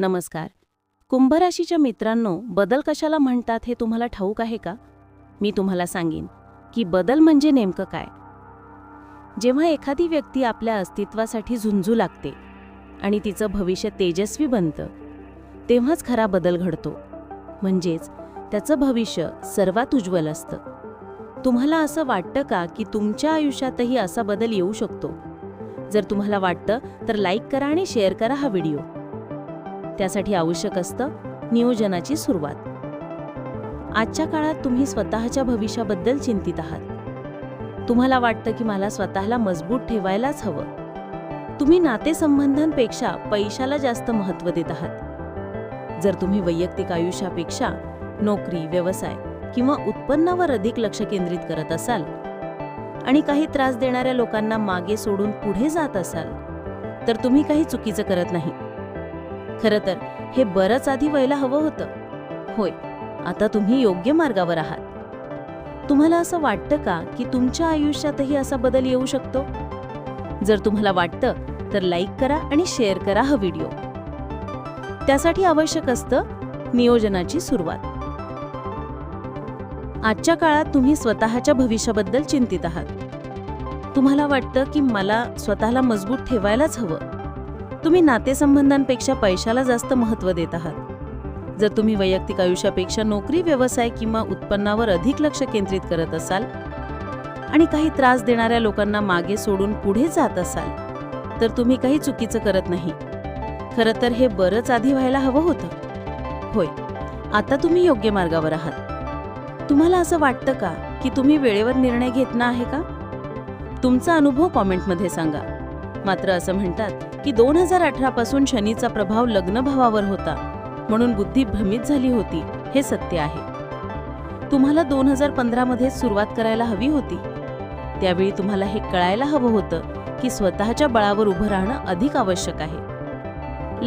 नमस्कार. कुंभराशीच्या मित्रांनो बदल कशाला म्हणतात हे तुम्हाला ठाऊक आहे का? मी तुम्हाला सांगेन की बदल म्हणजे नेमकं काय? जेव्हा एखादी व्यक्ती आपल्या अस्तित्वासाठी झुंजू लागते आणि तिचं भविष्य तेजस्वी बनतं तेव्हाच खरा बदल घडतो. म्हणजेच त्याचं भविष्य सर्वात उज्ज्वल असतं. तुम्हाला असं वाटतं का की तुमच्या आयुष्यातही असा बदल येऊ शकतो? जर तुम्हाला वाटतं तर लाईक करा आणि शेअर करा हा व्हिडिओ. त्यासाठी आवश्यक असतं नियोजनाची सुरुवात. आजच्या काळात तुम्ही स्वतःच्या भविष्याबद्दल चिंतित आहात. तुम्हाला वाटतं की मला स्वतःला मजबूत ठेवायलाच हवं. तुम्ही नातेसंबंधांपेक्षा पैशाला जास्त महत्त्व देत आहात. जर तुम्ही वैयक्तिक आयुष्यापेक्षा नोकरी व्यवसाय किंवा उत्पन्नावर अधिक लक्ष केंद्रित करत असाल आणि काही त्रास देणाऱ्या लोकांना मागे सोडून पुढे जात असाल तर तुम्ही काही चुकीचं करत नाही. खरं तर हे बरंच आधी व्हायला हवं होतं. होय आता तुम्ही योग्य मार्गावर आहात. तुम्हाला असं वाटतं का की तुमच्या आयुष्यातही असा बदल येऊ शकतो? जर तुम्हाला वाटतं तर लाईक करा आणि शेअर करा हा व्हिडिओ. त्यासाठी आवश्यक असतं नियोजनाची सुरुवात. आजच्या काळात तुम्ही स्वतःच्या भविष्याबद्दल चिंतित आहात. तुम्हाला वाटतं की मला स्वतःला मजबूत ठेवायलाच हवं. तुम्ही नातेसंबंधांपेक्षा पैशाला जास्त महत्त्व देत आहात. जर तुम्ही वैयक्तिक आयुष्यापेक्षा नोकरी व्यवसाय किंवा उत्पन्नावर अधिक लक्ष केंद्रित करत असाल आणि काही त्रास देणाऱ्या लोकांना मागे सोडून पुढे जात असाल तर तुम्ही काही चुकीचं करत नाही. खरं तर हे बरंच आधी व्हायला हवं होतं. होय आता तुम्ही योग्य मार्गावर आहात. तुम्हाला असं वाटतं का की तुम्ही वेळेवर निर्णय घेतला आहे का? तुमचा अनुभव कॉमेंटमध्ये सांगा. मात्र असं म्हणतात की दोन हजार अठरा पासून शनीचा प्रभाव लग्नभावावर होता. म्हणून बुद्धी भ्रमित झाली होती हे सत्य आहे. तुम्हाला दोन हजार पंधरामध्ये सुरुवात करायला हवी होती. त्यावेळी तुम्हाला हे कळायला हवं होतं की स्वतःच्या बळावर उभं राहणं अधिक आवश्यक आहे.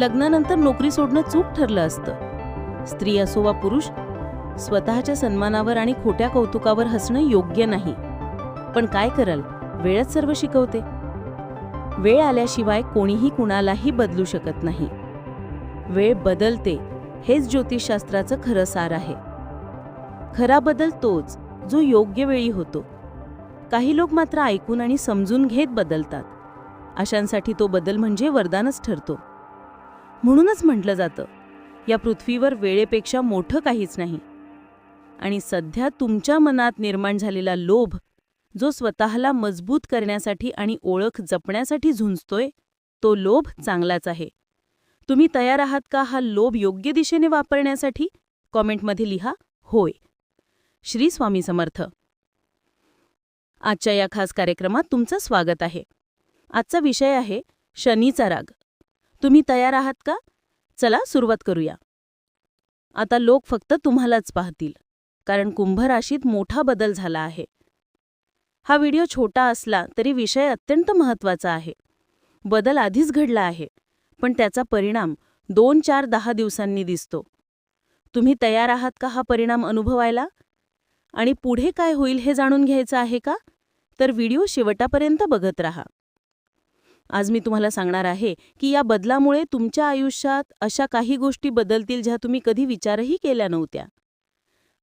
लग्नानंतर नोकरी सोडणं चूक ठरलं असतं. स्त्री असो वा पुरुष स्वतःच्या सन्मानावर आणि खोट्या कौतुकावर हसणं योग्य नाही. पण काय करल? वेळच सर्व शिकवते. वेळ आल्याशिवाय कोणीही कुणालाही बदलू शकत नाही. वेळ बदलते हेच ज्योतिषशास्त्राचं खरं सार आहे. खरा बदल तोच जो योग्य वेळी होतो. काही लोक मात्र ऐकून आणि समजून घेत बदलतात. अशांसाठी तो बदल म्हणजे वरदानच ठरतो. म्हणूनच म्हटलं जातं या पृथ्वीवर वेळेपेक्षा मोठं काहीच नाही. आणि सध्या तुमच्या मनात निर्माण झालेला लोभ जो स्वतःला मजबूत करण्यासाठी आणि ओळख जपण्यासाठी झुंजतोय तो लोभ चांगलाच आहे. तुम्ही तयार आहात का हा लोभ योग्य दिशेने वापरण्यासाठी? कॉमेंटमध्ये लिहा होय. श्री स्वामी समर्थ. आजच्या या खास कार्यक्रमात तुमचं स्वागत आहे. आजचा विषय आहे शनीचा राग. तुम्ही तयार आहात का? चला सुरुवात करूया. आता लोक फक्त तुम्हालाच पाहतील कारण कुंभ राशीत मोठा बदल झाला आहे. हा व्हिडिओ छोटा असला तरी विषय अत्यंत महत्त्वाचा आहे. बदल आधीच घडला आहे पण त्याचा परिणाम दोन चार दहा दिवसांनी दिसतो. तुम्ही तयार आहात का हा परिणाम अनुभवायला? आणि पुढे काय होईल हे जाणून घ्यायचं आहे का? तर व्हिडिओ शेवटापर्यंत बघत राहा. आज मी तुम्हाला सांगणार आहे की या बदलामुळे तुमच्या आयुष्यात अशा काही गोष्टी बदलतील ज्या तुम्ही कधी विचारही केल्या नव्हत्या.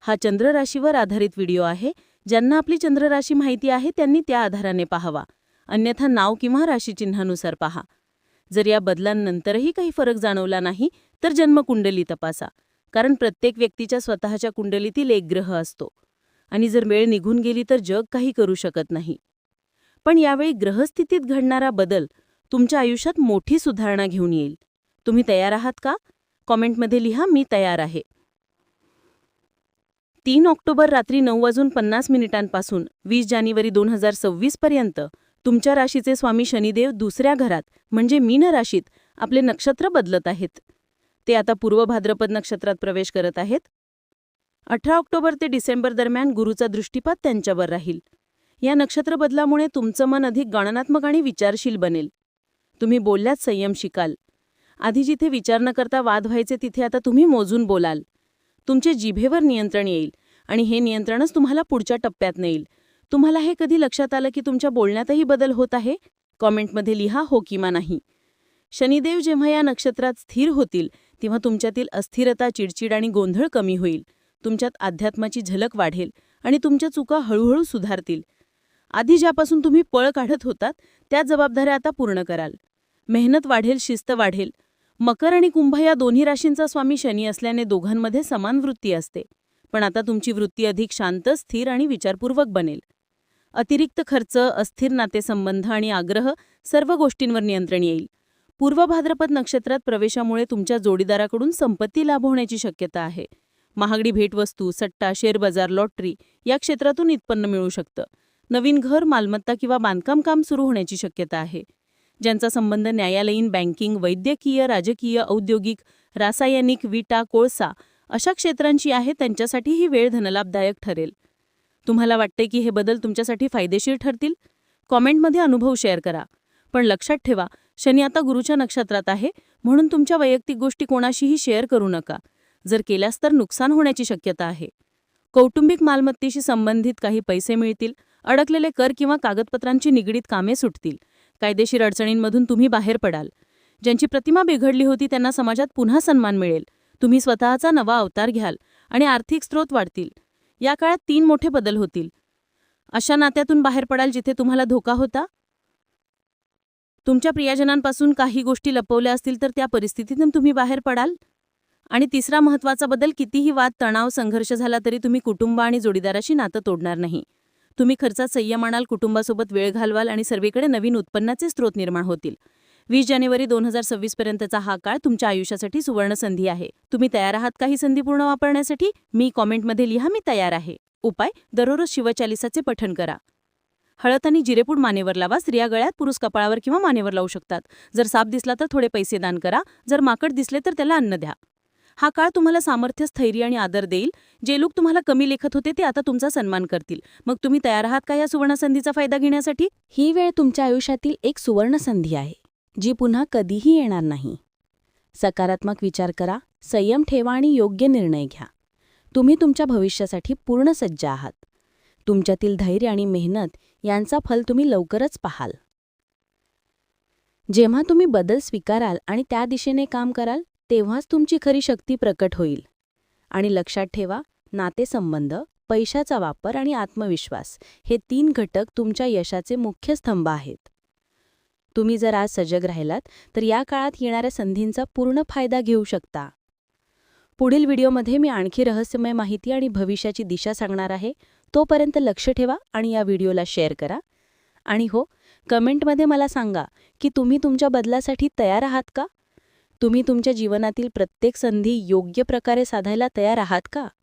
हा चंद्रराशीवर आधारित व्हिडिओ आहे ज्यांना आपली चंद्रराशी माहिती आहे त्यांनी त्या आधाराने पाहावा. अन्यथा नाव किंवा राशीचिन्हानुसार पहा. जर या बदलांनंतरही काही फरक जाणवला नाही तर जन्मकुंडली तपासा. कारण प्रत्येक व्यक्तीच्या स्वतःच्या कुंडलीतील एक ग्रह असतो. आणि जर वेळ निघून गेली तर जग काही करू शकत नाही. पण यावेळी ग्रहस्थितीत घडणारा बदल तुमच्या आयुष्यात मोठी सुधारणा घेऊन येईल. तुम्ही तयार आहात का? कॉमेंटमध्ये लिहा मी तयार आहे. तीन ऑक्टोबर रात्री नऊ वाजून पन्नास मिनिटांपासून वीस जानेवारी दोन हजार सव्वीस पर्यंत तुमच्या राशीचे स्वामी शनिदेव दुसऱ्या घरात म्हणजे मीन राशीत आपले नक्षत्र बदलत आहेत. ते आता पूर्व भाद्रपद नक्षत्रात प्रवेश करत आहेत. अठरा ऑक्टोबर ते डिसेंबर दरम्यान गुरुचा दृष्टिपात त्यांच्यावर राहील. या नक्षत्र बदलामुळे तुमचं मन अधिक गणनात्मक आणि विचारशील बनेल. तुम्ही बोलल्यात संयम शिकाल. आधी जिथे विचार न करता वाद व्हायचे तिथे आता तुम्ही मोजून बोलाल. तुमचे जिभेवर नियंत्रण येईल आणि हे नियंत्रणच तुम्हाला पुढच्या टप्प्यात नेईल. तुम्हाला हे कधी लक्षात आलं की तुमच्या बोलण्यातही बदल होत आहे? कॉमेंटमध्ये लिहा हो किंवा नाही. शनिदेव जेव्हा या नक्षत्रात स्थिर होतील तेव्हा तुमच्यातील अस्थिरता चिडचिड आणि गोंधळ कमी होईल. तुमच्यात अध्यात्माची झलक वाढेल आणि तुमच्या चुका हळूहळू सुधारतील. आधी ज्यापासून तुम्ही पळ काढत होतात त्या जबाबदाऱ्या आता पूर्ण कराल. मेहनत वाढेल शिस्त वाढेल मकर आणि कुंभ या दोन्ही राशींचा स्वामी शनी असल्याने दोघांमध्ये समान वृत्ती असते. पण आता तुमची वृत्ती अधिक शांत स्थिर आणि विचारपूर्वक बनेल. अतिरिक्त खर्च अस्थिर नातेसंबंध आणि आग्रह सर्व गोष्टींवर नियंत्रण येईल. पूर्व भाद्रपद नक्षत्रात प्रवेशामुळे तुमच्या जोडीदाराकडून संपत्ती लाभ होण्याची शक्यता आहे. महागडी भेटवस्तू सट्टा शेअर बाजार लॉटरी या क्षेत्रातून उत्पन्न मिळू शकतं. नवीन घर मालमत्ता किंवा बांधकाम काम सुरू होण्याची शक्यता आहे. ज्यांचा संबंध न्यायालयीन बँकिंग वैद्यकीय राजकीय औद्योगिक रासायनिक विटा कोळसा अशा क्षेत्रांची आहे त्यांच्यासाठी ही वेळ धनलाभदायक ठरेल. तुम्हाला वाटते की हे बदल तुमच्यासाठी फायदेशीर ठरतील? कॉमेंटमध्ये अनुभव शेअर करा. पण लक्षात ठेवा शनी आता गुरुच्या नक्षत्रात आहे म्हणून तुमच्या वैयक्तिक गोष्टी कोणाशीही शेअर करू नका. जर केल्यास तर नुकसान होण्याची शक्यता आहे. कौटुंबिक मालमत्तेशी संबंधित काही पैसे मिळतील अडकलेले कर किंवा कागदपत्रांची निगडीत कामे सुटतील. कायदेशीर अडचणींमधून तुम्ही बाहेर पडाल. ज्यांची प्रतिमा बिघडली होती त्यांना समाजात पुन्हा सन्मान मिळेल. तुम्ही स्वतःचा नवा अवतार घ्याल आणि आर्थिक स्रोत वाढतील. या काळात तीन मोठे बदल होतील. अशा नात्यातून बाहेर पडाल जिथे तुम्हाला धोका होता? तुमच्या प्रियजनांपासून काही गोष्टी लपवल्या असतील तर त्या परिस्थितीतून तुम्ही बाहेर पडाल? आणि तिसरा महत्त्वाचा बदल कितीही वाद तणाव संघर्ष झाला तरी तुम्ही कुटुंब आणि जोडीदाराशी नातं तोडणार नाही. तुम्ही खर्चात संयम आणाल कुटुंबासोबत वेळ घालवाल आणि सर्वीकडे नवीन उत्पन्नाचे स्रोत निर्माण होतील. वीस जानेवारी दोन हजार सव्वीस पर्यंतचा हा काळ तुमच्या आयुष्यासाठी सुवर्ण संधी आहे. तुम्ही तयार आहात का ही संधी पूर्ण वापरण्यासाठी? मी कॉमेंटमध्ये लिहा मी तयार आहे. उपाय? दररोज शिवचालिसाचे पठण करा. हळद आणि जिरेपूड मानेवर लावा. स्त्रिया गळ्यात पुरुष कपाळावर किंवा मानेवर लावू शकतात. जर साप दिसला तर थोडे पैसे दान करा. जर माकड दिसले तर त्याला अन्न द्या. हा काळ तुम्हाला सामर्थ्य स्थैर्य आणि आदर देईल. जे लोक तुम्हाला कमी लेखत होते ते आता तुमचा सन्मान करतील. मग तुम्ही तयार आहात का या सुवर्णसंधीचा फायदा घेण्यासाठी? ही वेळ तुमच्या आयुष्यातील एक सुवर्णसंधी आहे जी पुन्हा कधीही येणार नाही. सकारात्मक विचार करा संयम ठेवा आणि योग्य निर्णय घ्या. तुम्ही तुमच्या भविष्यासाठी पूर्ण सज्ज आहात. तुमच्यातील धैर्य आणि मेहनत यांचा फल तुम्ही लवकरच पाहाल. जेव्हा तुम्ही बदल स्वीकाराल आणि त्या दिशेने काम कराल तेव्हाच तुमची खरी शक्ती प्रकट होईल. आणि लक्षात ठेवा नातेसंबंध पैशाचा वापर आणि आत्मविश्वास हे तीन घटक तुमच्या यशाचे मुख्य स्तंभ आहेत. तुम्ही जर आज सजग राहिलात तर या काळात येणाऱ्या संधींचा पूर्ण फायदा घेऊ शकता. पुढील व्हिडिओमध्ये मी आणखी रहस्यमय माहिती आणि भविष्याची दिशा सांगणार आहे. तोपर्यंत लक्ष ठेवा आणि या व्हिडिओला शेअर करा. आणि हो कमेंटमध्ये मला सांगा की तुम्ही तुमच्या बदलासाठी तयार आहात का? तुम्ही तुमच्या जीवनातील प्रत्येक संधी योग्य प्रकारे साधायला तयार आहात का?